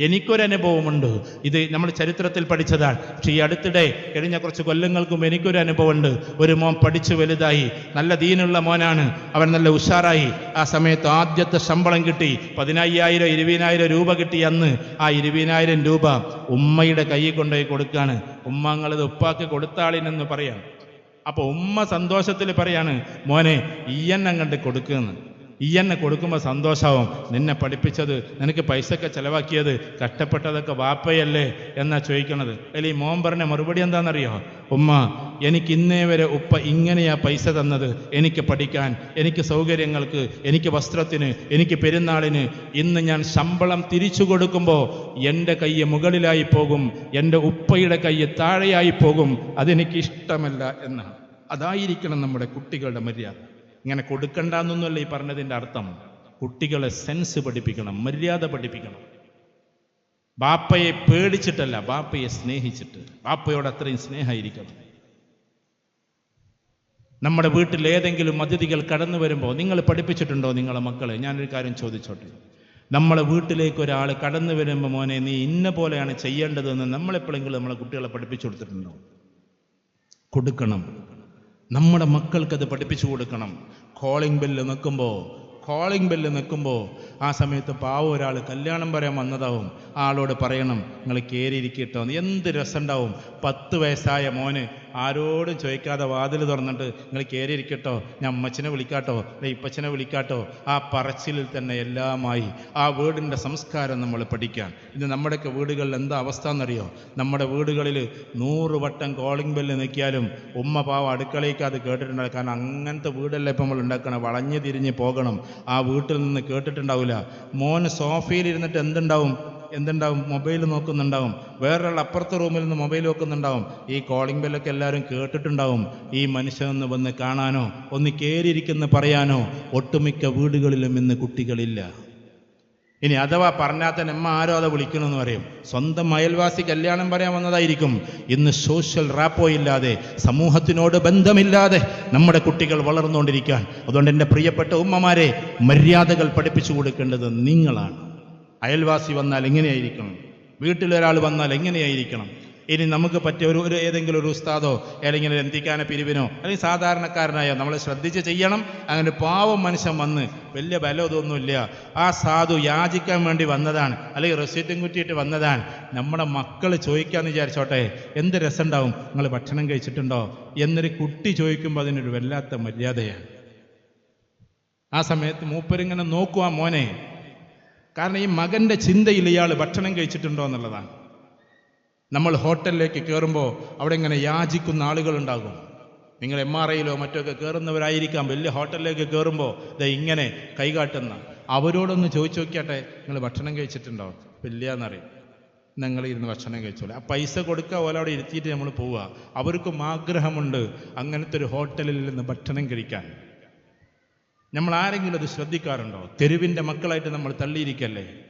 എനിക്കൊരു അനുഭവമുണ്ട് ഇത് നമ്മൾ ചരിത്രത്തിൽ പഠിച്ചതാണ്. പക്ഷേ ഈ അടുത്തിടെ കഴിഞ്ഞ കുറച്ച് കൊല്ലങ്ങൾക്കും എനിക്കൊരു അനുഭവമുണ്ട് ഒരു മോൻ പഠിച്ചു വലുതായി. നല്ല ദീനുള്ള മോനാണ്. അവൻ നല്ല ഉഷാറായി. ആ സമയത്ത് ആദ്യത്തെ ശമ്പളം കിട്ടി. പതിനയ്യായിരം ഇരുപതിനായിരം രൂപ കിട്ടി അന്ന്. ആ ഇരുപതിനായിരം രൂപ ഉമ്മയുടെ കൈയിൽ കൊണ്ടുപോയി കൊടുക്കുകയാണ് ഉമ്മങ്ങളത് ഉപ്പാക്ക് കൊടുത്താളിനെന്ന് പറയാം. അപ്പോൾ ഉമ്മ സന്തോഷത്തിൽ പറയാണ് മോനെ ഈയെണ്ണം കണ്ട് കൊടുക്കുമെന്ന് എന്നെ കൊടുക്കുമ്പോൾ സന്തോഷമാവും നിന്നെ പഠിപ്പിച്ചത് നിനക്ക് പൈസയൊക്കെ ചിലവാക്കിയത് കഷ്ടപ്പെട്ടതൊക്കെ വാപ്പയല്ലേ എന്നാ ചോദിക്കണത്. അല്ലെ ഈ മോൻ പറഞ്ഞ മറുപടി എന്താണെന്നറിയോ? ഉമ്മ എനിക്ക് ഇന്നേ വരെ ഉപ്പ ഇങ്ങനെയാ പൈസ തന്നത്. എനിക്ക് പഠിക്കാൻ എനിക്ക് സൗകര്യങ്ങൾക്ക് എനിക്ക് വസ്ത്രത്തിന് എനിക്ക് പെരുന്നാളിന് ഇന്ന് ഞാൻ ശമ്പളം തിരിച്ചു കൊടുക്കുമ്പോൾ എന്റെ കൈ മുകളിലായി പോകും എന്റെ ഉപ്പയുടെ കൈ താഴെയായി പോകും. അതെനിക്ക് ഇഷ്ടമല്ല എന്നാണ്. അതായിരിക്കണം നമ്മുടെ കുട്ടികളുടെ മര്യാദ. ഇങ്ങനെ കൊടുക്കണ്ട എന്നൊന്നുമല്ല ഈ പറഞ്ഞതിന്റെ അർത്ഥം. കുട്ടികളെ സെൻസ് പഠിപ്പിക്കണം മര്യാദ പഠിപ്പിക്കണം. ബാപ്പയെ പേടിച്ചിട്ടല്ല ബാപ്പയെ സ്നേഹിച്ചിട്ട്. ബാപ്പയോട് അത്രയും സ്നേഹമായിരിക്കണം. നമ്മുടെ വീട്ടിൽ ഏതെങ്കിലും അതിഥികൾ കടന്നു വരുമ്പോൾ നിങ്ങൾ പഠിപ്പിച്ചിട്ടുണ്ടോ നിങ്ങളെ മക്കളെ? ഞാനൊരു കാര്യം ചോദിച്ചോട്ടെ. നമ്മളെ വീട്ടിലേക്ക് ഒരാൾ കടന്നു വരുമ്പോൾ മോനെ നീ ഇന്ന പോലെയാണ് ചെയ്യേണ്ടതെന്ന് നമ്മളെപ്പോഴെങ്കിലും നമ്മളെ കുട്ടികളെ പഠിപ്പിച്ചു കൊടുത്തിട്ടുണ്ടോ? കൊടുക്കണം. നമ്മുടെ മക്കൾക്ക് അത് പഠിപ്പിച്ചു കൊടുക്കണം. കോളിംഗ് ബെല്ല് നിൽക്കുമ്പോൾ കോളിംഗ് ബെല്ല് നിൽക്കുമ്പോൾ ആ സമയത്ത് പാവം ഒരാൾ കല്യാണം പറയാൻ വന്നതാവും. ആളോട് പറയണം നിങ്ങൾ കയറിയിരിക്കട്ടോ എന്ത് രസമുണ്ടാവും. പത്ത് വയസ്സായ മോന് ആരോടും ചോദിക്കാതെ വാതിൽ തുറന്നിട്ട് നിങ്ങൾ കയറിയിരിക്കട്ടോ ഞാൻ അമ്മച്ചനെ വിളിക്കാട്ടോ. ഇപ്പച്ചനെ വിളിക്കാട്ടോ. ആ പറച്ചിലിൽ തന്നെ എല്ലാമായി ആ വീടിന്റെ സംസ്കാരം നമ്മൾ പഠിക്കാം ഇന്ന് നമ്മുടെയൊക്കെ വീടുകളിൽ എന്താ അവസ്ഥ എന്നറിയോ നമ്മുടെ വീടുകളിൽ നൂറ് വട്ടം കോളിംഗ് ബെല്ല് നിൽക്കിയാലും ഉമ്മ പാവ അടുക്കളയ്ക്ക് അത് കേട്ടിട്ടുണ്ടാകും കാരണം അങ്ങനത്തെ വീടല്ലേ ഇപ്പം നമ്മൾ ഉണ്ടാക്കണം? വളഞ്ഞു തിരിഞ്ഞ് പോകണം. ആ വീട്ടിൽ നിന്ന് കേട്ടിട്ടുണ്ടാവില്ല. മോൻ സോഫയിൽ ഇരുന്നിട്ട് എന്തുണ്ടാവും? എന്തുണ്ടാവും? മൊബൈൽ നോക്കുന്നുണ്ടാവും. വേറൊരാൾ അപ്പുറത്തെ റൂമിൽ നിന്ന് മൊബൈൽ നോക്കുന്നുണ്ടാവും. ഈ കോളിംഗ് ബെല്ലൊക്കെ എല്ലാവരും കേട്ടിട്ടുണ്ടാവും. ഈ മനുഷ്യനൊന്ന് വന്ന് കാണാനോ ഒന്ന് കയറിയിരിക്കുന്ന പറയാനോ ഒട്ടുമിക്ക വീടുകളിലും ഇന്ന് കുട്ടികളില്ല. ഇനി അഥവാ പറഞ്ഞാൽ തന്നെ അമ്മ ആരോ അത് വിളിക്കണമെന്ന് പറയും. സ്വന്തം അയൽവാസി കല്യാണം പറയാൻ വന്നതായിരിക്കും. ഇന്ന് സോഷ്യൽ റാപ്പോ ഇല്ലാതെ സമൂഹത്തിനോട് ബന്ധമില്ലാതെ നമ്മുടെ കുട്ടികൾ വളർന്നുകൊണ്ടിരിക്കാൻ. അതുകൊണ്ട് എന്റെ പ്രിയപ്പെട്ട ഉമ്മമാരെ മര്യാദകൾ പഠിപ്പിച്ചു കൊടുക്കേണ്ടത് നിങ്ങളാണ്. അയൽവാസി വന്നാൽ എങ്ങനെയായിരിക്കണം വീട്ടിലൊരാൾ വന്നാൽ എങ്ങനെയായിരിക്കണം? ഇനി നമുക്ക് പറ്റിയ ഒരു ഒരു ഏതെങ്കിലും ഒരു ഉസ്താദോ അല്ലെങ്കിൽ ഒരു എന്തിക്കാന പിരിവിനോ അല്ലെങ്കിൽ സാധാരണക്കാരനായോ നമ്മൾ ശ്രദ്ധിച്ച് ചെയ്യണം. അങ്ങനെ പാവം മനുഷ്യൻ വന്ന് വലിയ ബലം ഇതൊന്നുമില്ല ആ സാധു യാചിക്കാൻ വേണ്ടി വന്നതാണ്. അല്ലെങ്കിൽ റെസീറ്റും കുറ്റിയിട്ട് വന്നതാണ്. നമ്മുടെ മക്കൾ ചോദിക്കാന്ന് വിചാരിച്ചോട്ടെ എന്ത് രസമുണ്ടാവും? നിങ്ങൾ ഭക്ഷണം കഴിച്ചിട്ടുണ്ടോ? എന്നൊരു കുട്ടി ചോദിക്കുമ്പോൾ അതിനൊരു വല്ലാത്ത മര്യാദയാണ്. ആ സമയത്ത് മൂപ്പരിങ്ങനെ നോക്കുക മോനെ കാരണം ഈ മകന്റെ ചിന്തയിൽ ഇയാൾ ഭക്ഷണം കഴിച്ചിട്ടുണ്ടോ എന്നുള്ളതാണ്. നമ്മൾ ഹോട്ടലിലേക്ക് കയറുമ്പോൾ അവിടെ ഇങ്ങനെ യാചിക്കുന്ന ആളുകളുണ്ടാകും നിങ്ങൾ എം ആർ ഐയിലോ മറ്റോ ഒക്കെ കയറുന്നവരായിരിക്കാം വലിയ ഹോട്ടലിലേക്ക് കയറുമ്പോൾ ഇത് ഇങ്ങനെ കൈകാട്ടുന്ന. അവരോടൊന്ന് ചോദിച്ചു നോക്കിയാട്ടെ നിങ്ങൾ ഭക്ഷണം കഴിച്ചിട്ടുണ്ടോ? ഇല്ലയെന്നറിയും നിങ്ങൾ ഇരുന്ന് ഭക്ഷണം കഴിച്ചോളെ. ആ പൈസ കൊടുക്കുക പോലെ അവിടെ ഇരുത്തിയിട്ട് നമ്മൾ പോവുക അവർക്കും ആഗ്രഹമുണ്ട് അങ്ങനത്തെ ഒരു ഹോട്ടലിൽ നിന്ന് ഭക്ഷണം കഴിക്കാൻ. നമ്മൾ ആരെങ്കിലും അത് ശ്രദ്ധിക്കാറുണ്ടോ? തെരുവിന്റെ മക്കളായിട്ട് നമ്മൾ തള്ളിയിരിക്കല്ലേ?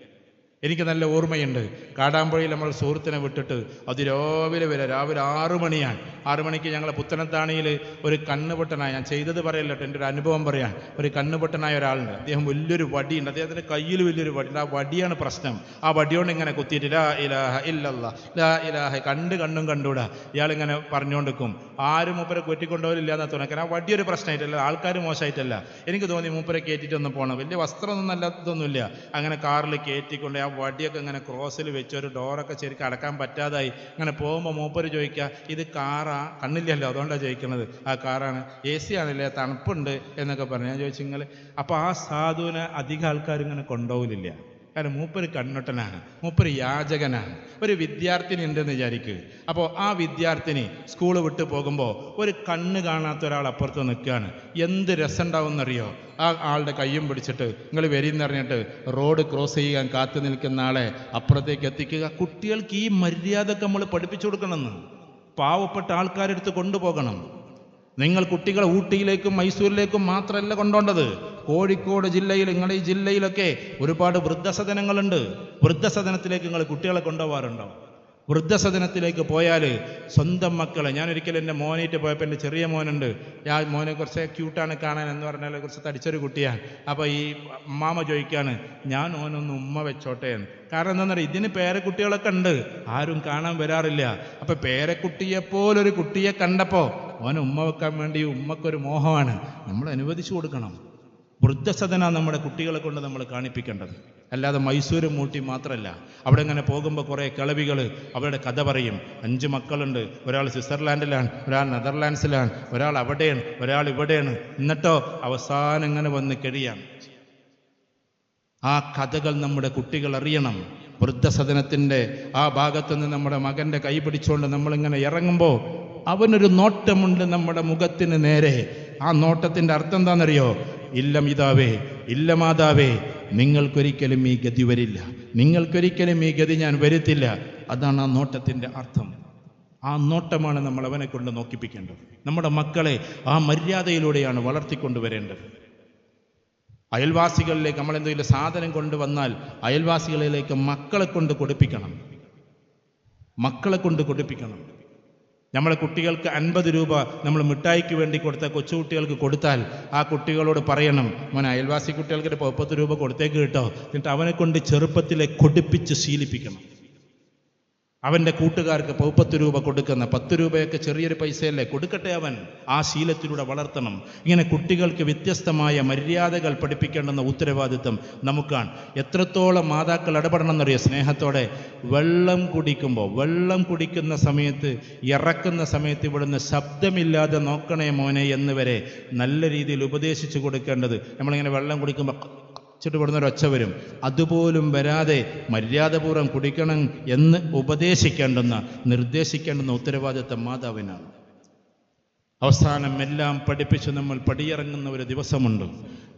എനിക്ക് നല്ല ഓർമ്മയുണ്ട്. കാടാമ്പുഴയിൽ നമ്മൾ സുഹൃത്തിനെ വിട്ടിട്ട് അതിരാവിലെ വരെ രാവിലെ ആറു മണിയാണ്. ആറു മണിക്ക് ഞങ്ങളെ പുത്തനത്താണിയിൽ ഒരു കണ്ണുപൊട്ടനായ ഞാൻ ചെയ്തത് പറയല്ലോ എന്റെ ഒരു അനുഭവം പറയാൻ ഒരു കണ്ണുപൊട്ടനായ ഒരാളുണ്ട്. അദ്ദേഹം വലിയൊരു വടിയുണ്ട്. അദ്ദേഹത്തിന്റെ കയ്യിൽ വലിയൊരു വടി. ആ വടിയാണ് പ്രശ്നം. ആ വടിയോണ്ട് ഇങ്ങനെ കുത്തിയിട്ട് ലാ ഇലാഹ ഇല്ലല്ല ലാ ഇലാഹ കണ്ട് കണ്ണും കണ്ടൂടാ ഇയാളിങ്ങനെ പറഞ്ഞുകൊണ്ടിരിക്കും. ആരും മൂപ്പരെ കൊറ്റിക്കൊണ്ടുപോലില്ല എന്നാ കാരണം ആ വടിയൊരു പ്രശ്നമായിട്ടല്ല ആൾക്കാർ മോശമായിട്ടല്ല. എനിക്ക് തോന്നി മൂപ്പരെ കയറ്റിട്ടൊന്നും പോകണം. വലിയ വസ്ത്രമൊന്നും അല്ലാത്തതൊന്നുമില്ല അങ്ങനെ കാറിൽ കയറ്റിക്കൊണ്ട് ആ വടിയൊക്കെ ഇങ്ങനെ ക്രോസിൽ വെച്ച് ഒരു ഡോറൊക്കെ ശരിക്കും അടക്കാൻ പറ്റാതായി. ഇങ്ങനെ പോകുമ്പോൾ മൂപ്പർ ചോദിക്കുക ഇത് കാറാ? കണ്ണില്ലല്ലോ അതുകൊണ്ടാണ് ചോദിക്കുന്നത്. ആ കാറാണ്. എ സി ആണല്ലേ തണുപ്പുണ്ട്. എന്നൊക്കെ പറഞ്ഞു. ഞാൻ ചോദിച്ചു നിങ്ങൾ അപ്പോൾ ആ സാധുവിനെ അധികം ആൾക്കാർ ഇങ്ങനെ കൊണ്ടുപോകില്ല കാരണം മൂപ്പര് കണ്ണൊട്ടനാണ് മൂപ്പര് യാചകനാണ്. ഒരു വിദ്യാർത്ഥിനി ഉണ്ടെന്ന് വിചാരിക്കുക അപ്പോൾ ആ വിദ്യാർത്ഥിനി സ്കൂൾ വിട്ട് പോകുമ്പോൾ ഒരു കണ്ണ് കാണാത്ത ഒരാൾ അപ്പുറത്ത് നിൽക്കുകയാണ്. എന്ത് രസമുണ്ടാവുമെന്നറിയോ? ആ ആളുടെ കയ്യും പിടിച്ചിട്ട് നിങ്ങൾ വരിയെന്ന് പറഞ്ഞിട്ട് റോഡ് ക്രോസ് ചെയ്യാൻ കാത്തു നിൽക്കുന്ന ആളെ അപ്പുറത്തേക്ക് എത്തിക്കുക. കുട്ടികൾക്ക് ഈ മര്യാദയ്ക്ക് നമ്മൾ പഠിപ്പിച്ചു കൊടുക്കണമെന്ന്. പാവപ്പെട്ട ആൾക്കാരെടുത്ത് കൊണ്ടുപോകണം. നിങ്ങൾ കുട്ടികളെ ഊട്ടിയിലേക്കും മൈസൂരിലേക്കും മാത്രമല്ല കൊണ്ടുപോകേണ്ടത്. കോഴിക്കോട് ജില്ലയിൽ നിങ്ങളുടെ ഈ ജില്ലയിലൊക്കെ ഒരുപാട് വൃദ്ധസദനങ്ങളുണ്ട്. വൃദ്ധസദനത്തിലേക്ക് നിങ്ങൾ കുട്ടികളെ കൊണ്ടുപോകാറുണ്ടോ? വൃദ്ധസദനത്തിലേക്ക് പോയാൽ സ്വന്തം മക്കളെ ഞാൻ ഒരിക്കലും എന്റെ മോനായിട്ട് പോയപ്പോൾ എന്റെ ചെറിയ മോനുണ്ട്. ഞാൻ മോനെ കുറച്ച് ക്യൂട്ടാണ് കാണാൻ എന്ന് പറഞ്ഞാൽ കുറച്ച് തടിച്ചൊരു കുട്ടിയാണ് അപ്പോൾ ഈ അമ്മാമ ചോദിക്കുകയാണ് ഞാൻ ഓനൊന്ന് ഉമ്മ വെച്ചോട്ടെ എന്ന്. കാരണം പറയുക ഇതിന് പേരക്കുട്ടികളൊക്കെ ഉണ്ട്. ആരും കാണാൻ വരാറില്ല. അപ്പോൾ പേരക്കുട്ടിയെപ്പോലൊരു കുട്ടിയെ കണ്ടപ്പോൾ ഓനെ ഉമ്മ വെക്കാൻ വേണ്ടി ഉമ്മക്കൊരു മോഹമാണ്. നമ്മൾ അനുവദിച്ചു കൊടുക്കണം. വൃദ്ധസദന നമ്മുടെ കുട്ടികളെ കൊണ്ട് നമ്മൾ കാണിപ്പിക്കേണ്ടത്. അല്ലാതെ മൈസൂർ മൂട്ടി മാത്രമല്ല അവിടെ ഇങ്ങനെ പോകുമ്പോൾ കുറേ കിളവികൾ അവരുടെ കഥ പറയും. അഞ്ച് മക്കളുണ്ട്. ഒരാൾ സ്വിറ്റ്സർലാൻഡിലാണ് ഒരാൾ നെതർലാൻഡ്സിലാണ് ഒരാൾ അവിടെയാണ് ഒരാൾ ഇവിടെയാണ്. എന്നിട്ടോ അവസാനം ഇങ്ങനെ വന്ന് കഴിയാണ് ആ കഥകൾ നമ്മുടെ കുട്ടികൾ അറിയണം. വൃദ്ധസദനത്തിന്റെ ആ ഭാഗത്തുനിന്ന് നമ്മുടെ മകന്റെ കൈ പിടിച്ചുകൊണ്ട് നമ്മളിങ്ങനെ ഇറങ്ങുമ്പോൾ അവനൊരു നോട്ടമുണ്ട് നമ്മുടെ മുഖത്തിന് നേരെ. ആ നോട്ടത്തിന്റെ അർത്ഥം എന്താണെന്നറിയോ? ഇല്ല മിതാവേ ഇല്ല മാതാവേ നിങ്ങൾക്കൊരിക്കലും ഈ ഗതി വരില്ല. നിങ്ങൾക്കൊരിക്കലും ഈ ഗതി ഞാൻ വരുത്തില്ല. അതാണ് ആ നോട്ടത്തിന്റെ അർത്ഥം. ആ നോട്ടമാണ് നമ്മൾ അവനെ കൊണ്ട് നോക്കിപ്പിക്കേണ്ടത്. നമ്മുടെ മക്കളെ ആ മര്യാദയിലൂടെയാണ് വളർത്തിക്കൊണ്ടുവരേണ്ടത് അയൽവാസികളിലേക്ക് നമ്മൾ എന്തെങ്കിലും സാധനം കൊണ്ടുവന്നാൽ അയൽവാസികളിലേക്ക് മക്കളെ കൊണ്ട് കൊടുപ്പിക്കണം. മക്കളെ കൊണ്ട് കൊടുപ്പിക്കണം. നമ്മളെ കുട്ടികൾക്ക് അൻപത് രൂപ നമ്മൾ മിഠായിക്ക് വേണ്ടി കൊടുത്ത കൊച്ചുകുട്ടികൾക്ക് കൊടുത്താൽ ആ കുട്ടികളോട് പറയണം മോനെ അയൽവാസി കുട്ടികൾക്ക് മുപ്പത് രൂപ കൊടുത്തേക്ക് കേട്ടോ. എന്നിട്ട് അവനെ കൊണ്ട് ചെറുപ്പത്തിലെ കൊടുപ്പിച്ച് ശീലിപ്പിക്കണം. അവന്റെ കൂട്ടുകാർക്ക് പൗപ്പത്ത് രൂപ കൊടുക്കുന്ന പത്ത് രൂപയൊക്കെ ചെറിയൊരു പൈസയല്ലേ? കൊടുക്കട്ടെ അവൻ. ആ ശീലത്തിലൂടെ വളർത്തണം. ഇങ്ങനെ കുട്ടികൾക്ക് വ്യത്യസ്തമായ മര്യാദകൾ പഠിപ്പിക്കേണ്ടെന്ന ഉത്തരവാദിത്വം നമുക്കാണ്. എത്രത്തോളം മാതാക്കൾ ഇടപെടണം എന്നറിയോ സ്നേഹത്തോടെ? വെള്ളം കുടിക്കുമ്പോൾ വെള്ളം കുടിക്കുന്ന സമയത്ത് ഇറക്കുന്ന സമയത്ത് ഇവിടുന്ന് ശബ്ദമില്ലാതെ നോക്കണേ മോനെ എന്ന് വരെ നല്ല രീതിയിൽ ഉപദേശിച്ചു കൊടുക്കേണ്ടത്. നമ്മളിങ്ങനെ വെള്ളം കുടിക്കുമ്പോൾ ചിട്ട് ഇവിടുന്ന് ഒരൊച്ച വരും. അതുപോലും വരാതെ മര്യാദപൂർവം കുടിക്കണം എന്ന് ഉപദേശിക്കേണ്ടുന്ന നിർദ്ദേശിക്കേണ്ടെന്ന ഉത്തരവാദിത്തം മാതാവിനാണ്. അവസാനം എല്ലാം പഠിപ്പിച്ച് നമ്മൾ പടിയിറങ്ങുന്ന ഒരു ദിവസമുണ്ട്.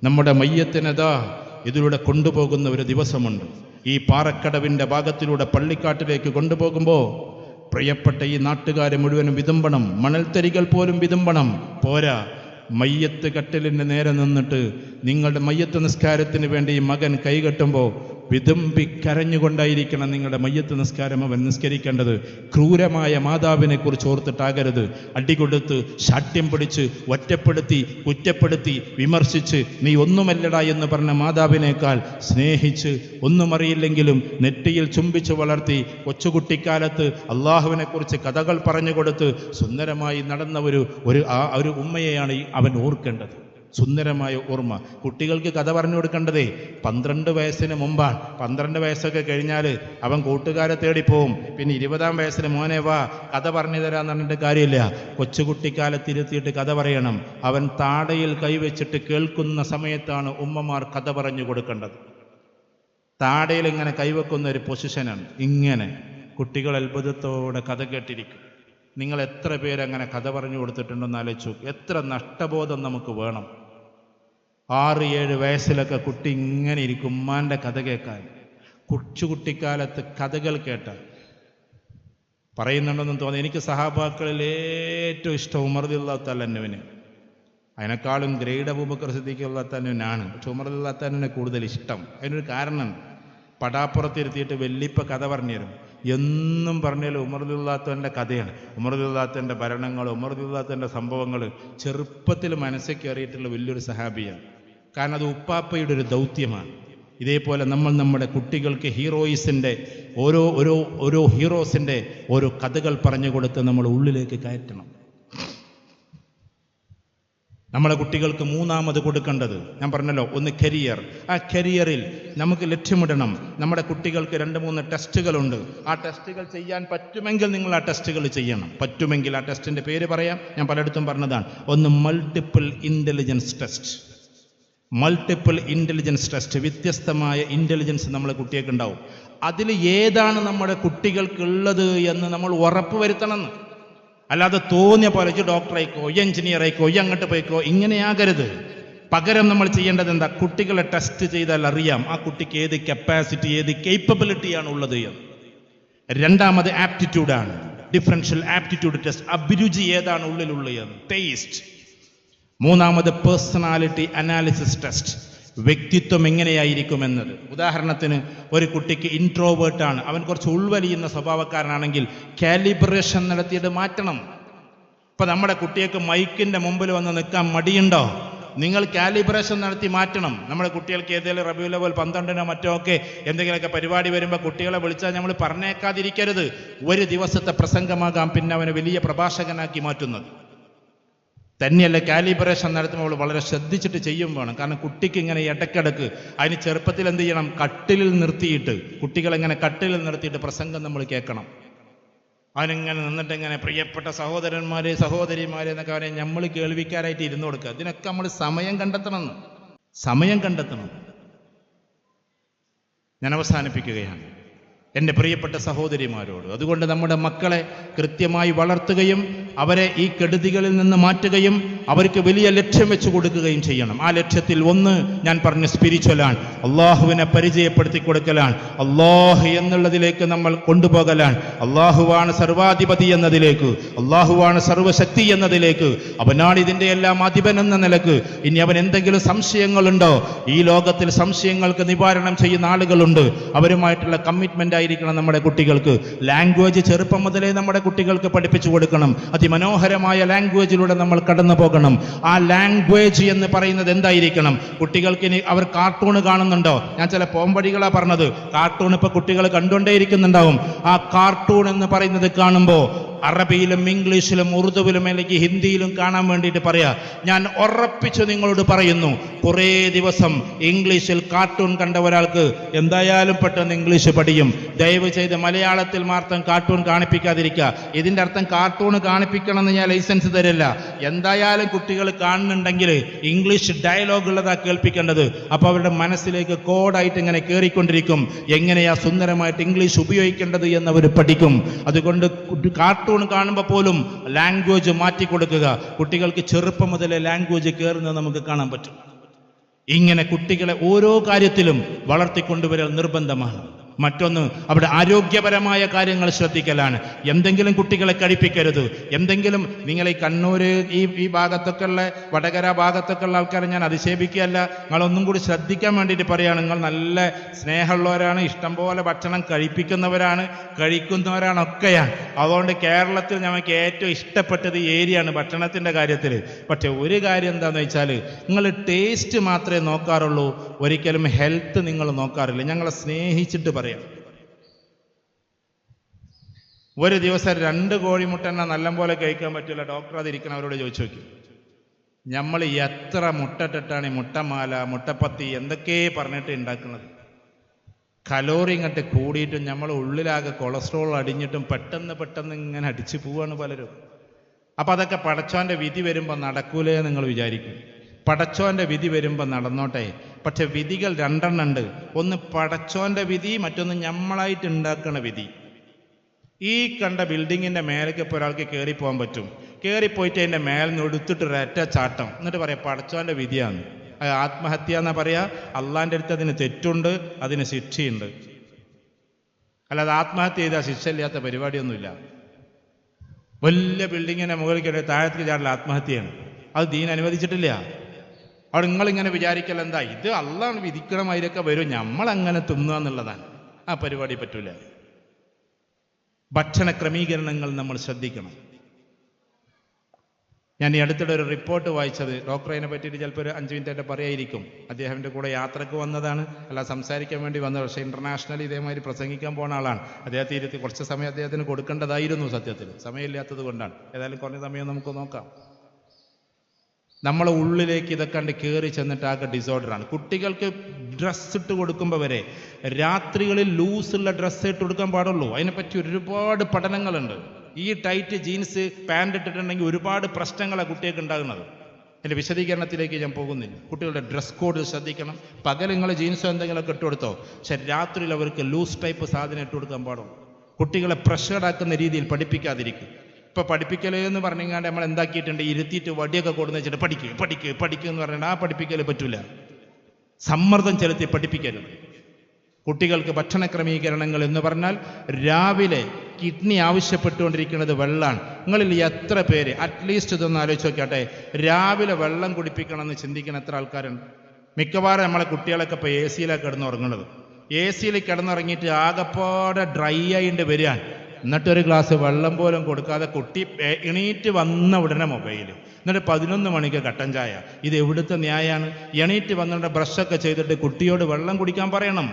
നമ്മുടെ മയ്യത്തിനതാ ഇതിലൂടെ കൊണ്ടുപോകുന്ന ഒരു ദിവസമുണ്ട്. ഈ പാറക്കടവിന്റെ ഭാഗത്തിലൂടെ പള്ളിക്കാട്ടിലേക്ക് കൊണ്ടുപോകുമ്പോൾ പ്രിയപ്പെട്ട ഈ നാട്ടുകാരെ മുഴുവനും വിതുമ്പണം. മണൽത്തരികൾ പോലും വിതുമ്പണം. പോരാ മയ്യത്ത് കട്ടിലിന്റെ നേരെ നിന്നിട്ട് നിങ്ങളുടെ മയ്യത്ത് നിസ്കാരത്തിന് വേണ്ടി മകൻ കൈകെട്ടുമ്പോൾ വിതുമ്പി കരഞ്ഞുകൊണ്ടായിരിക്കണം നിങ്ങളുടെ മയ്യത്ത് നിസ്കാരം അവൻ നിസ്കരിക്കേണ്ടത്. ക്രൂരമായ മാതാവിനെ കുറിച്ച് ഓർത്തിട്ടാകരുത്. അടികൊടുത്ത് ശാഠ്യം പിടിച്ച് ഒറ്റപ്പെടുത്തി കുറ്റപ്പെടുത്തി വിമർശിച്ച് നീ ഒന്നുമല്ലടാ എന്ന് പറഞ്ഞ മാതാവിനേക്കാൾ സ്നേഹിച്ച് ഒന്നുമറിയില്ലെങ്കിലും നെറ്റിയിൽ ചുംബിച്ച് വളർത്തി കൊച്ചുകുട്ടിക്കാലത്ത് അള്ളാഹുവിനെക്കുറിച്ച് കഥകൾ പറഞ്ഞു കൊടുത്ത് സുന്ദരമായി നടന്ന ഒരു ഒരു ആ ഒരു ഉമ്മയെയാണ് അവൻ ഓർക്കേണ്ടത്. സുന്ദരമായ ഓർമ്മ. കുട്ടികൾക്ക് കഥ പറഞ്ഞു കൊടുക്കേണ്ടതേ പന്ത്രണ്ട് വയസ്സിന് മുമ്പാണ്. പന്ത്രണ്ട് വയസ്സൊക്കെ കഴിഞ്ഞാൽ അവൻ കൂട്ടുകാരെ തേടി പോവും. പിന്നെ ഇരുപതാം വയസ്സിന് മോനെ വാ കഥ പറഞ്ഞു തരാന്ന് പറഞ്ഞിട്ട് കാര്യമില്ല. കൊച്ചുകുട്ടിക്കാലത്തിരുത്തിയിട്ട് കഥ പറയണം. അവൻ താടയിൽ കൈവച്ചിട്ട് കേൾക്കുന്ന സമയത്താണ് ഉമ്മമാർ കഥ പറഞ്ഞു കൊടുക്കേണ്ടത്. താടയിൽ ഇങ്ങനെ കൈവെക്കുന്ന ഒരു പൊസിഷനാണ്. ഇങ്ങനെ കുട്ടികൾ അത്ഭുതത്തോടെ കഥ കേട്ടിരിക്കും. നിങ്ങൾ എത്ര പേരങ്ങനെ കഥ പറഞ്ഞു കൊടുത്തിട്ടുണ്ടെന്ന് ആലോചിച്ചു. എത്ര നഷ്ടബോധം നമുക്ക് വേണം. ആറ് ഏഴ് വയസ്സിലൊക്കെ കുട്ടി ഇങ്ങനെ ഇരിക്കും. ഉമ്മാന്റെ കഥ കേൾക്കാൻ. കൊച്ചു കുട്ടിക്കാലത്ത് കഥകൾ കേട്ട പറയുന്നുണ്ടെന്ന് തോന്നി. എനിക്ക് സഹാബാക്കളിൽ ഏറ്റവും ഇഷ്ടം ഉമർദില്ലാ തല്ലന്നുവിന് അതിനേക്കാളും ഗ്രേഡ് അബൂബക്കർ സിദ്ദീഖുള്ള പക്ഷെ ഉമർദില്ലാ തന്നുവിനെ കൂടുതൽ ഇഷ്ടം. അതിനൊരു കാരണം പടാപ്പുറത്തിരുത്തിയിട്ട് വെല്ലിപ്പ കഥ പറഞ്ഞു തരും. എന്നും പറഞ്ഞാൽ ഉമർദുല്ലാത്തവന്റെ കഥയാണ്. ഉമർദുല്ലാത്തന്റെ ഭരണങ്ങൾ ഉമർദുല്ലാത്തന്റെ സംഭവങ്ങൾ ചെറുപ്പത്തിൽ മനസ്സിൽ കയറിയിട്ടുള്ള വലിയൊരു സഹാബിയാണ്. കാരണം അത് ഉപ്പാപ്പയുടെ ഒരു ദൗത്യമാണ്. ഇതേപോലെ നമ്മൾ നമ്മുടെ കുട്ടികൾക്ക് ഹീറോയിസിന്റെ ഓരോ ഓരോ ഓരോ ഹീറോസിന്റെ ഓരോ കഥകൾ പറഞ്ഞു കൊടുത്ത് നമ്മൾ ഉള്ളിലേക്ക് കയറ്റണം. നമ്മളെ കുട്ടികൾക്ക് മൂന്നാമത് കൊടുക്കേണ്ടത് ഞാൻ പറഞ്ഞല്ലോ ഒന്ന് കരിയർ ആ കരിയറിൽ നമുക്ക് ലക്ഷ്യമിടണം. നമ്മുടെ കുട്ടികൾക്ക് രണ്ട് മൂന്ന് ടെസ്റ്റുകളുണ്ട്. ആ ടെസ്റ്റുകൾ ചെയ്യാൻ പറ്റുമെങ്കിൽ നിങ്ങൾ ആ ടെസ്റ്റുകൾ ചെയ്യണം. പറ്റുമെങ്കിൽ ആ ടെസ്റ്റിന്റെ പേര് പറയാം. ഞാൻ പലയിടത്തും പറഞ്ഞതാണ്. ഒന്ന് multiple intelligence test multiple intelligence test വ്യത്യസ്തമായ ഇന്റലിജൻസ് നമ്മളെ കുട്ടികൾക്ക് ഉണ്ടാവും. അതിൽ ഏതാണ് നമ്മുടെ കുട്ടികൾക്കുള്ളത് എന്ന് നമ്മൾ ഉറപ്പ് വരുത്തണമെന്ന്. അല്ലാതെ തോന്നിയ പോലെ ഡോക്ടറായിക്കോ എഞ്ചിനീയർ ആയിക്കോ അങ്ങോട്ട് പോയിക്കോ ഇങ്ങനെയാകരുത് പകരം നമ്മൾ ചെയ്യേണ്ടത് എന്താ? കുട്ടികളെ ടെസ്റ്റ് ചെയ്താൽ അറിയാം ആ കുട്ടിക്ക് ഏത് കപ്പാസിറ്റി ഏത് കേപ്പബിലിറ്റിയാണ് ഉള്ളത് എന്ന്. രണ്ടാമത് ആപ്റ്റിറ്റ്യൂഡാണ് ഡിഫറൻഷ്യൽ ആപ്റ്റിറ്റ്യൂഡ് ടെസ്റ്റ് അഭിരുചി ഏതാണ് ഉള്ളിലുള്ളത് എന്ന്. ടേസ്റ്റ് മൂന്നാമത് പേഴ്സണാലിറ്റി അനാലിസിസ് ടെസ്റ്റ് വ്യക്തിത്വം എങ്ങനെയായിരിക്കും എന്നത് ഉദാഹരണത്തിന് ഒരു കുട്ടിക്ക് ഇൻട്രോവേർട്ടാണ് അവൻ കുറച്ച് ഉൾവലിയുന്ന സ്വഭാവക്കാരനാണെങ്കിൽ കാലിബ്രേഷൻ നടത്തിയിട്ട് മാറ്റണം. ഇപ്പൊ നമ്മുടെ കുട്ടികൾക്ക് മൈക്കിന്റെ മുമ്പിൽ വന്ന് നിൽക്കാൻ മടിയുണ്ടോ? നിങ്ങൾ കാലിബ്രേഷൻ നടത്തി മാറ്റണം. നമ്മുടെ കുട്ടികൾക്ക് ഏതെങ്കിലും റബിയു ലെവൽ പന്ത്രണ്ടിനോ മറ്റോ ഒക്കെ എന്തെങ്കിലുമൊക്കെ പരിപാടി വരുമ്പോൾ കുട്ടികളെ വിളിച്ചാൽ നമ്മൾ പറഞ്ഞേക്കാതിരിക്കരുത്. ഒരു ദിവസത്തെ പ്രസംഗമാകാം പിന്നെ അവനെ വലിയ പ്രഭാഷകനാക്കി മാറ്റുന്നത്. തന്നെയല്ല കാലിബ്രേഷൻ നടത്തുമ്പോൾ വളരെ ശ്രദ്ധിച്ചിട്ട് ചെയ്യും വേണം. കാരണം കുട്ടിക്ക് ഇങ്ങനെ ഇടയ്ക്കിടക്ക് അതിന് ചെറുപ്പത്തിൽ എന്ത് ചെയ്യണം? കട്ടിലിൽ നിർത്തിയിട്ട് കുട്ടികളെങ്ങനെ കട്ടിലിൽ നിർത്തിയിട്ട് പ്രസംഗം നമ്മൾ കേൾക്കണം. അവനിങ്ങനെ നിന്നിട്ട് ഇങ്ങനെ പ്രിയപ്പെട്ട സഹോദരന്മാരെ സഹോദരിമാരെ എന്നൊക്കെ അവനെ നമ്മൾ കേൾവിക്കാരായിട്ട് ഇരുന്നു കൊടുക്കുക. ഇതിനൊക്കെ നമ്മൾ സമയം കണ്ടെത്തണം. സമയം കണ്ടെത്തണം. ഞാൻ അവസാനിപ്പിക്കുകയാണ്. എന്റെ പ്രിയപ്പെട്ട സഹോദരിമാരോട്. അതുകൊണ്ട് നമ്മുടെ മക്കളെ കൃത്യമായി വളർത്തുകയും അവരെ ഈ കെടുതികളിൽ നിന്ന് മാറ്റുകയും അവർക്ക് വലിയ ലക്ഷ്യം വെച്ച് കൊടുക്കുകയും ചെയ്യണം. ആ ലക്ഷ്യത്തിൽ ഒന്ന് ഞാൻ പറഞ്ഞ സ്പിരിച്വലാണ് അള്ളാഹുവിനെ പരിചയപ്പെടുത്തി കൊടുക്കലാണ്. അള്ളാഹു എന്നുള്ളതിലേക്ക് നമ്മൾ കൊണ്ടുപോകലാണ്. അള്ളാഹുവാണ് സർവാധിപതി എന്നതിലേക്ക്. അള്ളാഹുവാണ് സർവശക്തി എന്നതിലേക്ക്. അവനാണ് ഇതിന്റെ എല്ലാം അധിപൻ എന്ന നിലയ്ക്ക്. ഇനി അവൻ എന്തെങ്കിലും സംശയങ്ങളുണ്ടോ? ഈ ലോകത്തിൽ സംശയങ്ങൾക്ക് നിവാരണം ചെയ്യുന്ന ആളുകളുണ്ട്. അവരുമായിട്ടുള്ള കമ്മിറ്റ്മെന്റ് ആയിരിക്കണം നമ്മുടെ കുട്ടികൾക്ക്. ലാംഗ്വേജ് ചെറുപ്പം മുതലേ നമ്മുടെ കുട്ടികൾക്ക് പഠിപ്പിച്ചു കൊടുക്കണം. അതിമനോഹരമായ ലാംഗ്വേജിലൂടെ നമ്മൾ കടന്നു പോകണം. ആ ലാംഗ്വേജ് എന്ന് പറയുന്നത് എന്തായിരിക്കണം? കുട്ടികൾക്ക് ഇനി അവർ കാർട്ടൂൺ കാണുന്നുണ്ടോ? ഞാൻ ചില പോംവഴികളാ പറഞ്ഞത്. കാർട്ടൂൺ ഇപ്പൊ കുട്ടികൾ കണ്ടുകൊണ്ടേയിരിക്കുന്നുണ്ടാവും. ആ കാർട്ടൂൺ എന്ന് പറയുന്നത് കാണുമ്പോൾ അറബിയിലും ഇംഗ്ലീഷിലും ഉറുദുവിലും അല്ലെങ്കിൽ ഹിന്ദിയിലും കാണാൻ വേണ്ടിയിട്ട് പറയാം. ഞാൻ ഉറപ്പിച്ചു നിങ്ങളോട് പറയുന്നു കുറേ ദിവസം ഇംഗ്ലീഷിൽ കാർട്ടൂൺ കണ്ട ഒരാൾക്ക് എന്തായാലും പെട്ടെന്ന് ഇംഗ്ലീഷ് പഠിയും. ദയവ് ചെയ്ത് മലയാളത്തിൽ മാത്രം കാർട്ടൂൺ കാണിപ്പിക്കാതിരിക്കുക. ഇതിന്റെ അർത്ഥം കാർട്ടൂൺ കാണിപ്പിക്കണമെന്ന് ഞാൻ ലൈസൻസ് തരില്ല. എന്തായാലും കുട്ടികൾ കാണുന്നുണ്ടെങ്കിൽ ഇംഗ്ലീഷ് ഡയലോഗ് ഉള്ളതാ കേൾപ്പിക്കേണ്ടത്. അപ്പോൾ അവരുടെ മനസ്സിലേക്ക് കോഡായിട്ട് ഇങ്ങനെ കയറിക്കൊണ്ടിരിക്കും എങ്ങനെയാ സുന്ദരമായിട്ട് ഇംഗ്ലീഷ് ഉപയോഗിക്കേണ്ടത് എന്ന് അവർ പഠിക്കും. അതുകൊണ്ട് കുട്ടി- കാർട്ടൂൺ കാണുമ്പോൾ പോലും ലാംഗ്വേജ് മാറ്റി കൊടുക്കുക. കുട്ടികൾക്ക് ചെറുപ്പം മുതലേ ലാംഗ്വേജ് കയറുന്നത് നമുക്ക് കാണാൻ പറ്റും. ഇങ്ങനെ കുട്ടികളെ ഓരോ കാര്യത്തിലും വളർത്തിക്കൊണ്ടുവരൽ നിർബന്ധമാണ്. മറ്റൊന്ന് അവിടെ ആരോഗ്യപരമായ കാര്യങ്ങൾ ശ്രദ്ധിക്കലാണ്. എന്തെങ്കിലും കുട്ടികളെ കഴിപ്പിക്കരുത് എന്തെങ്കിലും നിങ്ങൾ ഈ കണ്ണൂർ ഈ ഈ ഭാഗത്തൊക്കെ ഉള്ള വടകര ഭാഗത്തൊക്കെ ഉള്ള ആൾക്കാരെ ഞാൻ അതിശേപിക്കുകയല്ല നിങ്ങളൊന്നും കൂടി ശ്രദ്ധിക്കാൻ വേണ്ടിയിട്ട് പറയുകയാണ് നിങ്ങൾ നല്ല സ്നേഹമുള്ളവരാണ് ഇഷ്ടം പോലെ ഭക്ഷണം കഴിപ്പിക്കുന്നവരാണ് കഴിക്കുന്നവരാണ് ഒക്കെയാണ് അതുകൊണ്ട് കേരളത്തിൽ ഞങ്ങൾക്ക് ഏറ്റവും ഇഷ്ടപ്പെട്ടത് ഏരിയയാണ് ഭക്ഷണത്തിന്റെ കാര്യത്തിൽ. പക്ഷേ ഒരു കാര്യം എന്താണെന്ന് വെച്ചാൽ നിങ്ങൾ ടേസ്റ്റ് മാത്രമേ നോക്കാറുള്ളൂ. ഒരിക്കലും ഹെൽത്ത് നിങ്ങൾ നോക്കാറില്ല. ഞങ്ങളെ സ്നേഹിച്ചിട്ട് പറയാം. ഒരു ദിവസം രണ്ട് കോഴിമുട്ടെണ്ണ നല്ലപോലെ കഴിക്കാൻ പറ്റില്ല. ഡോക്ടർ അതിരിക്കണം അവരോട് ചോദിച്ചു നോക്കി. നമ്മൾ എത്ര മുട്ടട്ടിട്ടാണ് ഈ മുട്ടമാല മുട്ടപ്പത്തി എന്തൊക്കെ പറഞ്ഞിട്ട് ഉണ്ടാക്കുന്നത് കലോറി ഇങ്ങോട്ട് കൂടിയിട്ടും നമ്മൾ ഉള്ളിലാകെ കൊളസ്ട്രോൾ അടിഞ്ഞിട്ടും പെട്ടെന്ന് പെട്ടെന്ന് ഇങ്ങനെ അടിച്ചു പോവാണ് പലരും. അപ്പം അതൊക്കെ പടച്ചോന്റെ വിധി വരുമ്പോൾ നടക്കൂലേ നിങ്ങൾ വിചാരിക്കും. പടച്ചോന്റെ വിധി വരുമ്പോൾ നടന്നോട്ടെ. പക്ഷെ വിധികൾ രണ്ടെണ്ണം ഉണ്ട് ഒന്ന് പടച്ചോന്റെ വിധി മറ്റൊന്ന് നമ്മളായിട്ട് ഉണ്ടാക്കുന്ന വിധി. ഈ കണ്ട ബിൽഡിങ്ങിന്റെ മേലേക്ക് ഇപ്പോൾ ഒരാൾക്ക് പോകാൻ പറ്റും. കയറിപ്പോയിട്ട് അതിന്റെ മേലെ നിന്ന് എടുത്തിട്ട് ഒരൊറ്റ ചാട്ടം. എന്നിട്ട് പറയാം പടച്ചോന്റെ വിധിയാണ്. അത് ആത്മഹത്യ എന്നാ പറയാ അള്ളാന്റെ അടുത്ത് അതിന് തെറ്റുണ്ട് അതിന് ശിക്ഷയുണ്ട്. അല്ലാതെ ആത്മഹത്യ ചെയ്താൽ ശിക്ഷയില്ലാത്ത പരിപാടിയൊന്നുമില്ല. വലിയ ബിൽഡിങ്ങിന്റെ മുകളിൽ കയറി താഴത്തേക്ക് ചാടൽ ആത്മഹത്യയാണ്. അത് ദീൻ അനുവദിച്ചിട്ടില്ല. അവിടെ നിങ്ങളിങ്ങനെ വിചാരിക്കൽ എന്താ? ഇത് അള്ളാണ് വിധിക്കണമായിരൊക്കെ വരും. നമ്മൾ അങ്ങനെ തിന്നുക എന്നുള്ളതാണ്. ആ പരിപാടി പറ്റൂല. ഭക്ഷണ ക്രമീകരണങ്ങൾ നമ്മൾ ശ്രദ്ധിക്കണം. ഞാൻ ഈ അടുത്തിടെ ഒരു റിപ്പോർട്ട് വായിച്ചത്. ഡോക്ടറിനെ പറ്റിയിട്ട് ചിലപ്പോൾ ഒരു അഞ്ച് മിനിറ്റ് പറയായിരിക്കും. അദ്ദേഹത്തിന്റെ കൂടെ യാത്രയ്ക്ക് വന്നതാണ്. അല്ല സംസാരിക്കാൻ വേണ്ടി വന്നത് പക്ഷേ ഇന്റർനാഷണൽ ഇതേമാതിരി പ്രസംഗിക്കാൻ പോകുന്ന ആളാണ്. അദ്ദേഹത്തെ ഇരുത്തി കുറച്ച് സമയം അദ്ദേഹത്തിന് കൊടുക്കേണ്ടതായിരുന്നു സത്യത്തിൽ. സമയമില്ലാത്തത് കൊണ്ടാണ്. ഏതായാലും കുറഞ്ഞ സമയം നമുക്ക് നോക്കാം. നമ്മളെ ഉള്ളിലേക്ക് ഇതൊക്കെ കണ്ട് കയറി ചെന്നിട്ട് ആകെ ഡിസോർഡറാണ് കുട്ടികൾക്ക് ഡ്രസ്സ് ഇട്ട് കൊടുക്കുമ്പോൾ വരെ രാത്രികളിൽ ലൂസുള്ള ഡ്രസ്സ് ഇട്ട് കൊടുക്കാൻ പാടുള്ളൂ. അതിനെപ്പറ്റി ഒരുപാട് പഠനങ്ങളുണ്ട്. ഈ ടൈറ്റ് ജീൻസ് പാന്റ് ഇട്ടിട്ടുണ്ടെങ്കിൽ ഒരുപാട് പ്രശ്നങ്ങളാണ് കുട്ടികൾക്ക് ഉണ്ടാകുന്നത്. എന്റെ വിശദീകരണത്തിലേക്ക് ഞാൻ പോകുന്നില്ല. കുട്ടികളുടെ ഡ്രസ് കോഡ് ശ്രദ്ധിക്കണം. പകൽ നിങ്ങൾ ജീൻസോ എന്തെങ്കിലുമൊക്കെ ഇട്ട് കൊടുത്തോ പക്ഷെ രാത്രിയിൽ അവർക്ക് ലൂസ് ടൈപ്പ് സാധനം ഇട്ട് കൊടുക്കാൻ പാടുള്ളൂ. കുട്ടികളെ പ്രഷറാക്കുന്ന രീതിയിൽ പഠിപ്പിക്കാതിരിക്കും ഇപ്പൊ പഠിപ്പിക്കലേ എന്ന് പറഞ്ഞാണ്ട് നമ്മൾ എന്താക്കിയിട്ടുണ്ട്? ഇരുത്തിയിട്ട് വടിയൊക്കെ കൊടുന്ന് വെച്ചിട്ട് പഠിക്കുക പഠിക്കുക പഠിക്കുക എന്ന് പറഞ്ഞാൽ ആ പഠിപ്പിക്കൽ പറ്റൂല. സമ്മർദ്ദം ചെലുത്തി പഠിപ്പിക്കരുത്. കുട്ടികൾക്ക് ഭക്ഷണ ക്രമീകരണങ്ങൾ എന്ന് പറഞ്ഞാൽ രാവിലെ കിഡ്നി ആവശ്യപ്പെട്ടുകൊണ്ടിരിക്കുന്നത് വെള്ളമാണ്. നിങ്ങളിൽ എത്ര പേര്? അറ്റ്ലീസ്റ്റ് ഇതൊന്ന് ആലോചിച്ച് നോക്കട്ടെ രാവിലെ വെള്ളം കുടിപ്പിക്കണം എന്ന് ചിന്തിക്കുന്ന എത്ര ആൾക്കാരുണ്ട്? മിക്കവാറും നമ്മളെ കുട്ടികളൊക്കെ ഇപ്പോൾ എ സിയിലാണ് കിടന്നുറങ്ങുന്നത്. എ സിയിൽ കിടന്നുറങ്ങിയിട്ട് ആകെപ്പാടെ ഡ്രൈ ആയിട്ട് വരികയാണ്. എന്നിട്ടൊരു ഗ്ലാസ് വെള്ളം പോലും കൊടുക്കാതെ കുട്ടി എണീറ്റ് വന്ന ഉടനെ മൊബൈൽ എന്നിട്ട് പതിനൊന്ന് മണിക്ക് കട്ടൻ ചായ. ഇത് എവിടുത്തെ ന്യായമാണ് എണീറ്റ് വന്നിട്ട് ബ്രഷൊക്കെ ചെയ്തിട്ട് കുട്ടിയോട് വെള്ളം കുടിക്കാൻ പറയണം.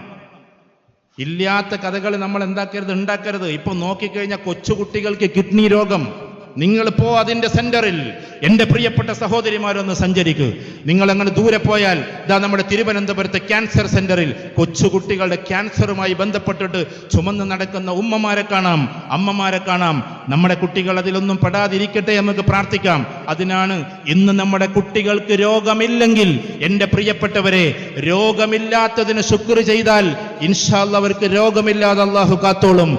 ഇല്ലാത്ത കഥകൾ നമ്മൾ എന്താക്കരുത് ഉണ്ടാക്കരുത്. ഇപ്പൊ നോക്കിക്കഴിഞ്ഞാൽ കൊച്ചുകുട്ടികൾക്ക് കിഡ്നി രോഗം. നിങ്ങൾ പോ അതിന്റെ സെന്ററിൽ. എന്റെ പ്രിയപ്പെട്ട സഹോദരിമാരൊന്ന് സഞ്ചരിക്കൂ. നിങ്ങൾ അങ്ങനെ ദൂരെ പോയാൽ ഇതാ നമ്മുടെ തിരുവനന്തപുരത്തെ ക്യാൻസർ സെന്ററിൽ കൊച്ചുകുട്ടികളുടെ ക്യാൻസറുമായി ബന്ധപ്പെട്ടിട്ട് ചുമന്ന് നടക്കുന്ന ഉമ്മമാരെ കാണാം അമ്മമാരെ കാണാം. നമ്മുടെ കുട്ടികൾ അതിലൊന്നും പെടാതിരിക്കട്ടെ നമുക്ക് പ്രാർത്ഥിക്കാം. അതിനാണ് ഇന്ന് നമ്മുടെ കുട്ടികൾക്ക് രോഗമില്ലെങ്കിൽ എന്റെ പ്രിയപ്പെട്ടവരെ രോഗമില്ലാത്തതിന് ശുക്ർ ചെയ്താൽ ഇൻഷാല്ല അവർക്ക് രോഗമില്ലാതെ അള്ളാഹു കാത്തോളും.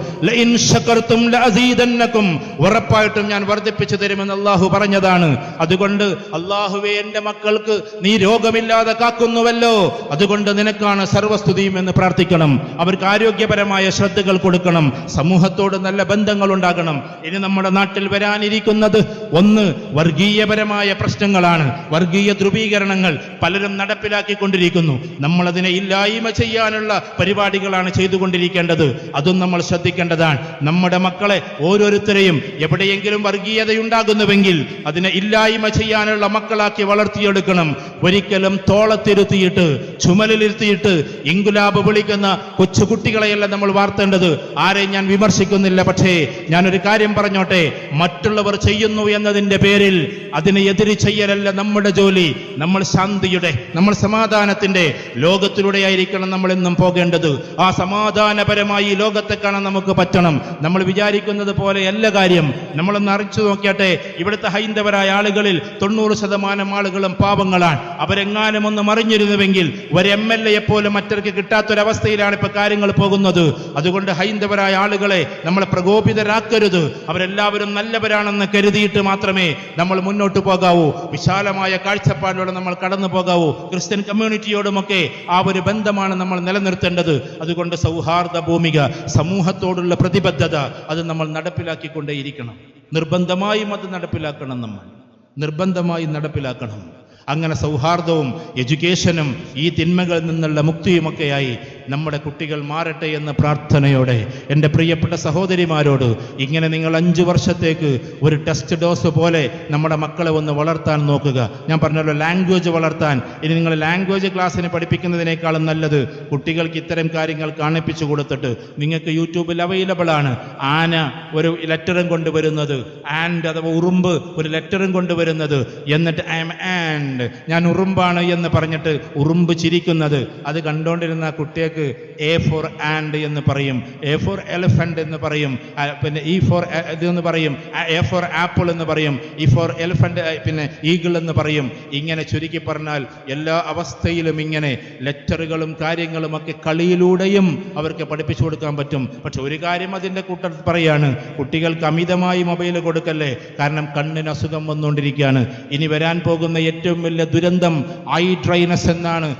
ഉറപ്പായിട്ടും ഞാൻ വർദ്ധിപ്പിച്ചു തരുമെന്ന് അള്ളാഹു പറഞ്ഞതാണ്. അതുകൊണ്ട് അള്ളാഹുവെ എന്റെ മക്കൾക്ക് നീ രോഗമില്ലാതെ കാക്കുന്നുവല്ലോ. അതുകൊണ്ട് നിനക്കാണ് സർവസ്തുതിയും എന്ന് പ്രാർത്ഥിക്കണം. അവർക്ക് ആരോഗ്യപരമായ ശ്രദ്ധകൾ കൊടുക്കണം. സമൂഹത്തോട് നല്ല ബന്ധങ്ങൾ ഉണ്ടാകണം. ഇനി നമ്മുടെ നാട്ടിൽ വരാനിരിക്കുന്നത് ഒന്ന് വർഗീയപരമായ പ്രശ്നങ്ങളാണ്. വർഗീയ ധ്രുവീകരണങ്ങൾ പലരും നടപ്പിലാക്കിക്കൊണ്ടിരിക്കുന്നു. നമ്മളതിനെ ഇല്ലായ്മ ചെയ്യാനുള്ള പരിപാടികളാണ് ചെയ്തുകൊണ്ടിരിക്കേണ്ടത്. അതും നമ്മൾ ശ്രദ്ധിക്കേണ്ടതാണ്. നമ്മുടെ മക്കളെ ഓരോരുത്തരെയും എവിടെയെങ്കിലും വർഗീയതയുണ്ടാകുന്നുവെങ്കിൽ അതിനെ ഇല്ലായ്മ ചെയ്യാനുള്ള മക്കളാക്കി വളർത്തിയെടുക്കണം. ഒരിക്കലും തോളത്തിരുത്തിയിട്ട് ചുമലിലിരുത്തിയിട്ട് ഇങ്കുലാബ് വിളിക്കുന്ന കൊച്ചുകുട്ടികളെയല്ല നമ്മൾ വാർത്തേണ്ടത്. ആരെയും ഞാൻ വിമർശിക്കുന്നില്ല പക്ഷേ ഞാനൊരു കാര്യം പറഞ്ഞോട്ടെ. മറ്റുള്ളവർ ചെയ്യുന്നു എന്നതിന്റെ പേരിൽ അതിനെ എതിരി ചെയ്യലല്ല നമ്മുടെ ജോലി. നമ്മൾ ശാന്തിയുടെ നമ്മൾ സമാധാനത്തിന്റെ ലോകത്തിലൂടെ ആയിരിക്കണം നമ്മൾ എന്നും പോകേണ്ടത്. ആ സമാധാനപരമായി ലോകത്തെ കാണാൻ നമുക്ക് പറ്റണം. നമ്മൾ വിചാരിക്കുന്നത് പോലെ എല്ലാ കാര്യം. നമ്മളൊന്ന് അറിച്ചു നോക്കിയാട്ടെ ഇവിടുത്തെ ഹൈന്ദവരായ ആളുകളിൽ തൊണ്ണൂറ് ശതമാനം ആളുകളും പാപങ്ങളാണ് അവരെങ്ങാനും ഒന്ന് മറിഞ്ഞിരുന്നുവെങ്കിൽ ഒരു എം എൽ എയെ പോലും മറ്റർക്ക് കിട്ടാത്തൊരവസ്ഥയിലാണ് ഇപ്പൊ കാര്യങ്ങൾ പോകുന്നത്. അതുകൊണ്ട് ഹൈന്ദവരായ ആളുകളെ നമ്മൾ പ്രകോപിതരാക്കരുത്. അവരെല്ലാവരും നല്ലവരാണെന്ന് കരുതിയിട്ട് മാത്രമേ നമ്മൾ മുന്നോട്ട് പോകാവൂ. വിശാലമായ കാഴ്ചപ്പാടിലൂടെ നമ്മൾ കടന്നു പോകാവൂ. ക്രിസ്ത്യൻ കമ്മ്യൂണിറ്റിയോടുമൊക്കെ ആ ഒരു ബന്ധമാണ് നമ്മൾ നിലനിർത്തേണ്ടത്. അതുകൊണ്ട് സൗഹാർദ്ദ ഭൂമിക സമൂഹത്തോടുള്ള പ്രതിബദ്ധത അത് നമ്മൾ നടപ്പിലാക്കിക്കൊണ്ടേയിരിക്കണം. നിർബന്ധമായും അത് നടപ്പിലാക്കണം നമ്മൾ. നിർബന്ധമായും നടപ്പിലാക്കണം. അങ്ങനെ സൗഹാർദ്ദവും എഡ്യൂക്കേഷനും ഈ തിന്മകളിൽ നിന്നുള്ള മുക്തിയുമൊക്കെയായി നമ്മുടെ കുട്ടികൾ മാറട്ടെ എന്ന പ്രാർത്ഥനയോടെ എന്റെ പ്രിയപ്പെട്ട സഹോദരിമാരോട് ഇങ്ങനെ നിങ്ങൾ അഞ്ച് വർഷത്തേക്ക് ഒരു ടെസ്റ്റ് ഡോസ് പോലെ നമ്മുടെ മക്കളെ ഒന്ന് വളർത്താൻ നോക്കുക. ഞാൻ പറഞ്ഞല്ലോ ലാംഗ്വേജ് വളർത്താൻ. ഇനി നിങ്ങൾ ലാംഗ്വേജ് ക്ലാസ്സിന് പഠിപ്പിക്കുന്നതിനേക്കാളും നല്ലത് കുട്ടികൾക്ക് ഇത്തരം കാര്യങ്ങൾ കാണിപ്പിച്ചു കൊടുത്തിട്ട് നിങ്ങൾക്ക് യൂട്യൂബിൽ അവൈലബിൾ ആണ്. ആന ഒരു ലെറ്ററും കൊണ്ടുവരുന്നത്. ആൻഡ് അഥവാ ഉറുമ്പ് ഒരു ലെറ്ററും കൊണ്ടുവരുന്നത്. എന്നിട്ട് ഐ എം ആൻഡ് ഞാൻ ഉറുമ്പാണ് എന്ന് പറഞ്ഞിട്ട് ഉറുമ്പ് ചിരിക്കുന്നത്. അത് കണ്ടുകൊണ്ടിരുന്ന ആ കുട്ടികൾക്ക് എ ഫോർ ആൻഡ് എന്ന് പറയും എ ഫോർ എലിഫന്റ് എന്ന് പറയും പിന്നെ ഇ ഫോർ ഇതെന്ന് പറയും എ ഫോർ ആപ്പിൾ എന്ന് പറയും ഇ ഫോർ എലിഫന്റ് പിന്നെ ഈഗിൾ എന്ന് പറയും. ഇങ്ങനെ ചുരുക്കി പറഞ്ഞാൽ എല്ലാ അവസ്ഥയിലും ഇങ്ങനെ ലെറ്ററുകളും കാര്യങ്ങളും ഒക്കെ കളിയിലൂടെയും അവർക്ക് പഠിപ്പിച്ചു കൊടുക്കാൻ പറ്റും. പക്ഷെ ഒരു കാര്യം അതിന്റെ കൂട്ടത്തിൽ പറയാണ് കുട്ടികൾക്ക് അമിതമായി മൊബൈൽ കൊടുക്കല്ലേ? കാരണം കണ്ണിന് അസുഖം വന്നുകൊണ്ടിരിക്കുകയാണ്. ഇനി വരാൻ പോകുന്ന ഏറ്റവും വലിയ ദുരന്തം ഐ ട്രൈനസ് എന്നാണ്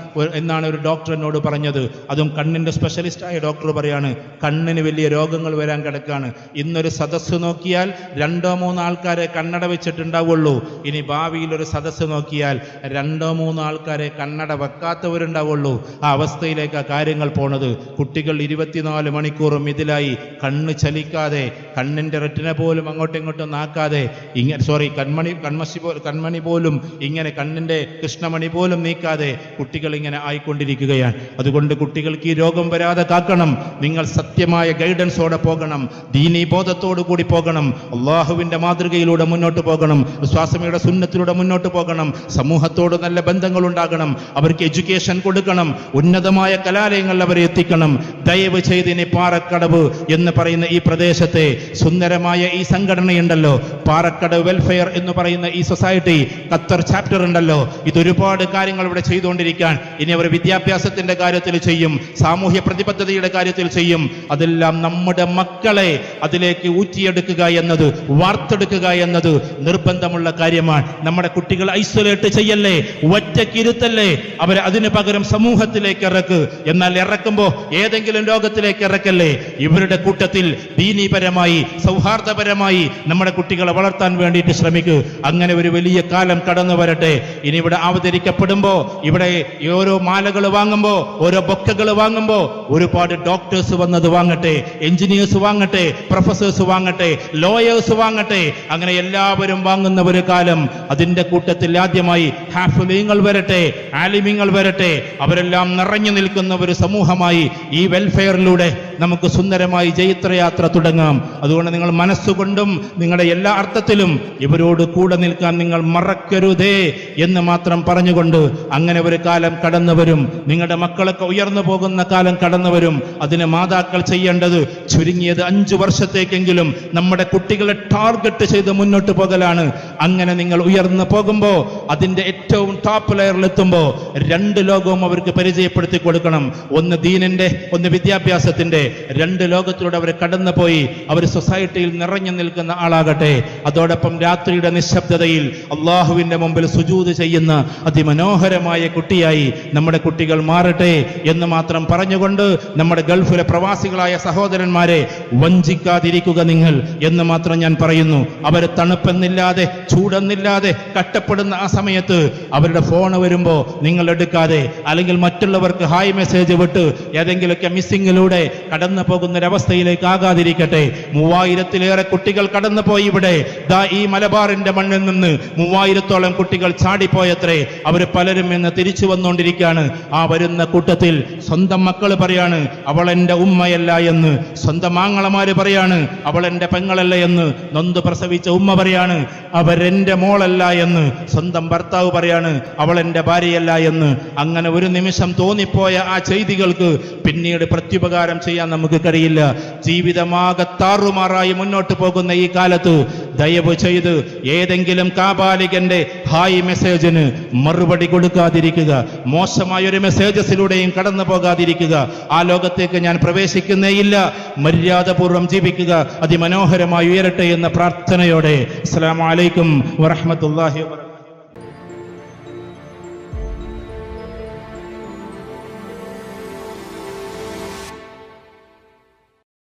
എന്നാണ് ഒരു ഡോക്ടർ എന്നോട് പറഞ്ഞത്. അതും കണ്ണിന്റെ സ്പെഷ്യലിസ്റ്റായ ഡോക്ടർ പറയാണ് കണ്ണിന് വലിയ രോഗങ്ങൾ വരാൻ കിടക്കാണ്. ഇന്നൊരു സദസ്സ് നോക്കിയാൽ രണ്ടോ മൂന്നോ ആൾക്കാരെ കണ്ണട വെച്ചിട്ടുണ്ടാവുള്ളൂ. ഇനി ഭാവിയിൽ ഒരു സദസ്സ് നോക്കിയാൽ രണ്ടോ മൂന്നോ ആൾക്കാരെ കണ്ണട വെക്കാത്തവരുണ്ടാവുള്ളൂ. ആ അവസ്ഥയിലേക്ക് കാര്യങ്ങൾ പോണത്. കുട്ടികൾ ഇരുപത്തിനാല് മണിക്കൂറും ഇതിലായി കണ്ണ് ചലിക്കാതെ കണ്ണിന്റെ റെറ്റിന പോലും അങ്ങോട്ടും ഇങ്ങോട്ടും നാക്കാതെ ഇങ്ങനെ സോറി കൺമണി കൺമശി കൺമണി പോലും ഇങ്ങനെ കണ്ണിന്റെ കൃഷ്ണമണി പോലും നീക്കാതെ കുട്ടികൾ ഇങ്ങനെ ആയിക്കൊണ്ടിരിക്കുകയാണ്. അതുകൊണ്ട് കുട്ടികൾക്ക് ഈ രോഗം വരാതെ കാക്കണം. നിങ്ങൾ സത്യമായ ഗൈഡൻസോടെ പോകണം. ദീനീ ബോധത്തോടു കൂടി പോകണം. അള്ളാഹുവിന്റെ മാതൃകയിലൂടെ മുന്നോട്ട് പോകണം. വിശ്വാസമയുടെ സുന്നത്തിലൂടെ മുന്നോട്ട് പോകണം. സമൂഹത്തോട് നല്ല ബന്ധങ്ങൾ ഉണ്ടാകണം അവർക്ക് എഡ്യൂക്കേഷൻ കൊടുക്കണം. ഉന്നതമായ കലാലയങ്ങളിൽ അവരെ എത്തിക്കണം. ദയവ് ചെയ്ത് ഇനി പാറക്കടവ് എന്ന് പറയുന്ന ഈ പ്രദേശത്തെ സുന്ദരമായ ഈ സംഘടനയുണ്ടല്ലോ. പാറക്കടവ് വെൽഫെയർ എന്ന് പറയുന്ന ഈ സൊസൈറ്റി ഖത്തർ ചാപ്റ്റർ ഉണ്ടല്ലോ. ഇതൊരുപാട് കാര്യങ്ങൾ ഇവിടെ ചെയ്തുകൊണ്ടിരിക്കാൻ. ഇനി അവർ വിദ്യാഭ്യാസത്തിന്റെ കാര്യത്തിൽ ചെയ്യും. സാമൂഹ്യ പ്രതിബദ്ധതയുടെ കാര്യത്തിൽ ചെയ്യും. അതെല്ലാം നമ്മുടെ മക്കളെ അതിലേക്ക് ഊറ്റിയെടുക്കുക എന്നത് വാർത്തെടുക്കുക എന്നത് നിർബന്ധമുള്ള കാര്യമാണ്. നമ്മുടെ കുട്ടികൾ ഐസൊലേറ്റ് ചെയ്യല്ലേ? ഒറ്റക്കിരുത്തല്ലേ അവരെ അതിന് പകരം സമൂഹത്തിലേക്ക് ഇറക്ക്. എന്നാൽ ഇറക്കുമ്പോൾ ഏതെങ്കിലും ലോകത്തിലേക്ക് ഇറക്കല്ലേ? ഇവരുടെ കൂട്ടത്തിൽ ദീനീപരമായി സൗഹാർദ്ദപരമായി നമ്മുടെ കുട്ടികളെ വളർത്താൻ വേണ്ടിയിട്ട് ശ്രമിക്കുക അങ്ങനെ ഒരു വലിയ കാലം കടന്നു വരട്ടെ. ഇനി ഇവിടെ അവതരിക്കപ്പെടുമ്പോ ഇവിടെ ഓരോ മാലകൾ വാങ്ങുമ്പോൾ ഓരോ ബൊക്കകൾ വാങ്ങുമ്പോ ഒരുപാട് ഡോക്ടേഴ്സ് വന്നത് വാങ്ങട്ടെ എഞ്ചിനീയേഴ്സ് വാങ്ങട്ടെ പ്രൊഫസേഴ്സ് വാങ്ങട്ടെ ലോയേഴ്സ് വാങ്ങട്ടെ. അങ്ങനെ എല്ലാവരും വാങ്ങുന്ന ഒരു കാലം. അതിന്റെ കൂട്ടത്തിൽ ആദ്യമായി ഹാഫലിങ്ങൾ വരട്ടെ ആലിമിങ്ങൾ വരട്ടെ. അവരെല്ലാം നിറഞ്ഞു നിൽക്കുന്ന ഒരു സമൂഹമായി ഈ വെൽഫെയറിലൂടെ നമുക്ക് സുന്ദരമായി ജൈത്രയാത്ര തുടങ്ങാം. അതുകൊണ്ട് നിങ്ങൾ മനസ്സുകൊണ്ടും നിങ്ങളുടെ എല്ലാ അർത്ഥത്തിലും ഇവരോട് കൂടെ നിൽക്കാൻ നിങ്ങൾ മറക്കരുതേ എന്ന് മാത്രം പറഞ്ഞുകൊണ്ട് അങ്ങനെ ഒരു കാലം കടന്നു വരും. നിങ്ങളുടെ മക്കളൊക്കെ ഉയർന്നു പോകുന്ന കാലം കടന്നു വരും. അതിന് മാതാക്കൾ ചെയ്യേണ്ടത് ചുരുങ്ങിയത് അഞ്ചു വർഷത്തേക്കെങ്കിലും നമ്മുടെ കുട്ടികളെ ടാർഗറ്റ് ചെയ്ത് മുന്നോട്ട് പോകലാണ്. അങ്ങനെ നിങ്ങൾ ഉയർന്നു പോകുമ്പോൾ അതിന്റെ ഏറ്റവും ടോപ്പ് ലെയറിൽ എത്തുമ്പോൾ രണ്ട് ലോകവും അവർക്ക് പരിചയപ്പെടുത്തി കൊടുക്കണം. ഒന്ന് ദീനിന്റെ ഒന്ന് വിദ്യാഭ്യാസത്തിന്റെ രണ്ട് ലോകത്തിലൂടെ അവർ കടന്നുപോയി അവർ സൊസൈറ്റിയിൽ നിറഞ്ഞു നിൽക്കുന്ന ആളാകട്ടെ. അതോടൊപ്പം രാത്രിയുടെ നിശബ്ദതയിൽ അള്ളാഹുവിന്റെ മുമ്പിൽ സുജൂത് ചെയ്യുന്ന അതിമനോഹരമായ കുട്ടിയായി നമ്മുടെ കുട്ടികൾ മാറട്ടെ എന്ന് മാത്രം പറഞ്ഞുകൊണ്ട് നമ്മുടെ ഗൾഫിലെ പ്രവാസികളായ സഹോദരന്മാരെ വഞ്ചിക്കാതിരിക്കുക നിങ്ങൾ എന്ന് മാത്രം ഞാൻ പറയുന്നു. അവർ തണുപ്പെന്നില്ലാതെ ചൂടെന്നില്ലാതെ കട്ടപ്പെടുന്ന ആ സമയത്ത് അവരുടെ ഫോൺ വരുമ്പോൾ നിങ്ങൾ എടുക്കാതെ അല്ലെങ്കിൽ മറ്റുള്ളവർക്ക് ഹായ് മെസ്സേജ് വിട്ട് ഏതെങ്കിലുമൊക്കെ മിസ്സിങ്ങിലൂടെ കടന്നു പോകുന്നൊരവസ്ഥയിലേക്ക് ആകാതിരിക്കട്ടെ. മൂവായിരത്തിലേറെ കുട്ടികൾ കടന്നുപോയി ഇവിടെ. ദാ ഈ മലബാറിന്റെ മണ്ണിൽ നിന്ന് മൂവായിരത്തോളം കുട്ടികൾ ചാടിപ്പോയത്രേ. അവർ പലരും ഇന്ന് തിരിച്ചു വന്നുകൊണ്ടിരിക്കുകയാണ്. ആ വരുന്ന കൂട്ടത്തിൽ സ്വന്തം മക്കൾ പറയാണ് അവൾ എന്റെ ഉമ്മയല്ല എന്ന്. സ്വന്തം മാങ്ങളമാര് പറയാണ് അവൾ എന്റെ പെങ്ങളല്ല എന്ന്. നൊന്ത് പ്രസവിച്ച ഉമ്മ പറയാണ് അവരെന്റെ മോളല്ല എന്ന്. സ്വന്തം ഭർത്താവ് പറയാണ് അവൾ എന്റെ ഭാര്യയല്ല എന്ന്. അങ്ങനെ ഒരു നിമിഷം തോന്നിപ്പോയ ആ ചെയ്തികൾക്ക് പിന്നീട് പ്രത്യുപകാരം ചെയ്യാൻ നമുക്ക് കഴിയില്ല. ജീവിതമാകെ താറുമാറായി മുന്നോട്ട് പോകുന്ന ഈ കാലത്ത് ദയവ് ചെയ്ത് ഏതെങ്കിലും കാപാലികന്റെ ഹായ് മെസ്സേജിന് മറുപടി കൊടുക്കാതിരിക്കുക. മോശമായ ഒരു മെസ്സേജസിലൂടെയും കടന്നു പോകാതിരിക്കുക. ആ ലോകത്തേക്ക് ഞാൻ പ്രവേശിക്കുന്നേയില്ല മര്യാദപൂർവം ജീവിക്കുക. അതിമനോഹരമായി ഉയരട്ടെ എന്ന പ്രാർത്ഥനയോടെ. അസ്സലാമു അലൈക്കും വറഹ്മത്തുള്ളാഹി വബറകാതുഹു